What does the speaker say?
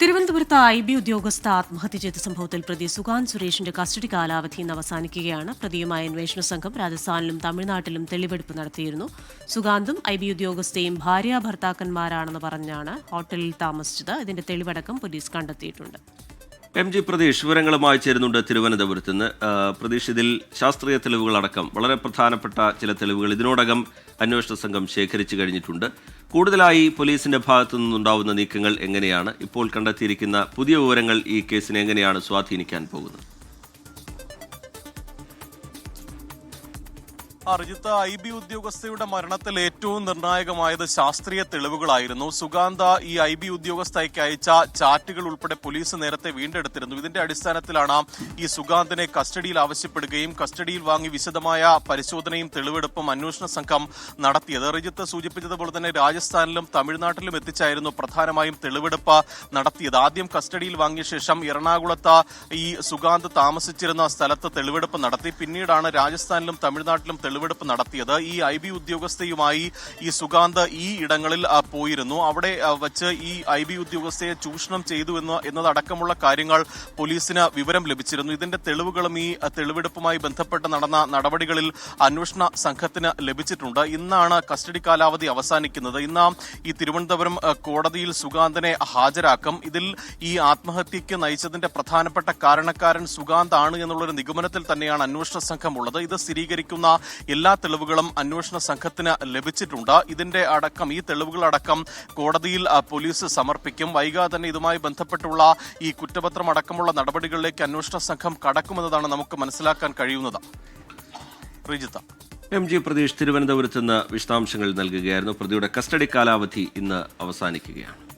തിരുവനന്തപുരത്ത് I B ഉദ്യോഗസ്ഥ ആത്മഹത്യ ചെയ്ത സംഭവത്തിൽ പ്രതി സുകാന്ത് സുരേഷിന്റെ കസ്റ്റഡി കാലാവധി ഇന്ന് അവസാനിക്കുകയാണ്. പ്രതിയുമായ അന്വേഷണ സംഘം രാജസ്ഥാനിലും തമിഴ്നാട്ടിലും തെളിവെടുപ്പ് നടത്തിയിരുന്നു. സുകാന്തും ഐ ബി ഉദ്യോഗസ്ഥയും ഭാര്യ ഭർത്താക്കന്മാരാണെന്ന് പറഞ്ഞാണ് ഹോട്ടലിൽ താമസിച്ചത്. ഇതിന്റെ തെളിവടക്കം പോലീസ് കണ്ടെത്തിയിട്ടുണ്ട്. എം ജി പ്രതീഷ് വിവരങ്ങളുമായി ചേരുന്നുണ്ട് തിരുവനന്തപുരത്ത് നിന്ന്. പ്രതീഷ് ഇതിൽ ശാസ്ത്രീയ തെളിവുകളടക്കം വളരെ പ്രധാനപ്പെട്ട ചില തെളിവുകൾ ഇതിനോടകം അന്വേഷണ സംഘം ശേഖരിച്ചു കഴിഞ്ഞിട്ടുണ്ട്. കൂടുതലായി പോലീസിന്റെ ഭാഗത്തു നിന്നുണ്ടാവുന്ന നീക്കങ്ങൾ എങ്ങനെയാണ്? ഇപ്പോൾ കണ്ടെത്തിയിരിക്കുന്ന പുതിയ വിവരങ്ങൾ ഈ കേസിനെ എങ്ങനെയാണ് സ്വാധീനിക്കാൻ പോകുന്നത്? അർജിത്ത ഐ ബി ഉദ്യോഗസ്ഥയുടെ മരണത്തിൽ ഏറ്റവും നിർണായകമായത് ശാസ്ത്രീയ തെളിവുകളായിരുന്നു. സുഗാന്ത ഈ ഐ ബി ഉദ്യോഗസ്ഥയ്ക്ക് അയച്ച ചാറ്റുകൾ ഉൾപ്പെടെ പോലീസ് നേരത്തെ വീണ്ടെടുത്തിരുന്നു. ഇതിന്റെ അടിസ്ഥാനത്തിലാണ് ഈ സുഗാന്തിനെ കസ്റ്റഡിയിൽ ആവശ്യപ്പെടുകയും കസ്റ്റഡിയിൽ വാങ്ങി വിശദമായ പരിശോധനയും തെളിവെടുപ്പും അന്വേഷണ സംഘം നടത്തിയത്. റിജിത്ത് സൂചിപ്പിച്ചതുപോലെ തന്നെ രാജസ്ഥാനിലും തമിഴ്നാട്ടിലും എത്തിച്ചായിരുന്നു പ്രധാനമായും തെളിവെടുപ്പ് നടത്തിയത്. ആദ്യം കസ്റ്റഡിയിൽ വാങ്ങിയ ശേഷം എറണാകുളത്ത് ഈ സുഗാന്ത് താമസിച്ചിരുന്ന സ്ഥലത്ത് തെളിവെടുപ്പ് നടത്തി. പിന്നീടാണ് രാജസ്ഥാനിലും തമിഴ്നാട്ടിലും തെളിവെടുപ്പ് നടത്തിയത്. ഈ ഐ ബി ഉദ്യോഗസ്ഥയുമായി ഈ സുഗാന്ത് ഈ ഇടങ്ങളിൽ പോയിരുന്നു. അവിടെ വെച്ച് ഈ ഐ ബി ഉദ്യോഗസ്ഥയെ ചൂഷണം ചെയ്തു എന്ന് എന്നതടക്കമുള്ള കാര്യങ്ങൾ പോലീസിന് വിവരം ലഭിച്ചിരുന്നു. ഇതിന്റെ തെളിവുകളും ഈ തെളിവെടുപ്പുമായി ബന്ധപ്പെട്ട് നടന്ന നടപടികളിൽ അന്വേഷണ സംഘത്തിന് ലഭിച്ചിട്ടുണ്ട്. ഇന്നാണ് കസ്റ്റഡി കാലാവധി അവസാനിക്കുന്നത്. ഇന്ന് ഈ തിരുവനന്തപുരം കോടതിയിൽ സുഗാന്തനെ ഹാജരാക്കും. ഇതിൽ ഈ ആത്മഹത്യയ്ക്ക് നയിച്ചതിന്റെ പ്രധാനപ്പെട്ട കാരണക്കാരൻ സുഗാന്ത് ആണ് എന്നുള്ളൊരു നിഗമനത്തിൽ തന്നെയാണ് അന്വേഷണ സംഘം ഉള്ളത്. ഇത് സ്ഥിരീകരിക്കുന്ന എല്ലാ തെളിവുകളും അന്വേഷണ സംഘത്തിന് ലഭിച്ചിട്ടുണ്ട്. ഇതിന്റെ അടക്കം ഈ തെളിവുകളടക്കം കോടതിയിൽ പോലീസ് സമർപ്പിക്കും. വൈകാതെ തന്നെ ഇതുമായി ബന്ധപ്പെട്ടുള്ള ഈ കുറ്റപത്രം അടക്കമുള്ള നടപടികളിലേക്ക് അന്വേഷണ സംഘം കടക്കുമെന്നതാണ് നമുക്ക് മനസ്സിലാക്കാൻ കഴിയുന്നത്. എം ജി പ്രതീഷ് തിരുവനന്തപുരത്ത് നിന്ന് വിശദാംശങ്ങൾ നൽകുകയായിരുന്നു. പ്രതിയുടെ കസ്റ്റഡി കാലാവധി ഇന്ന് അവസാനിക്കുകയാണ്.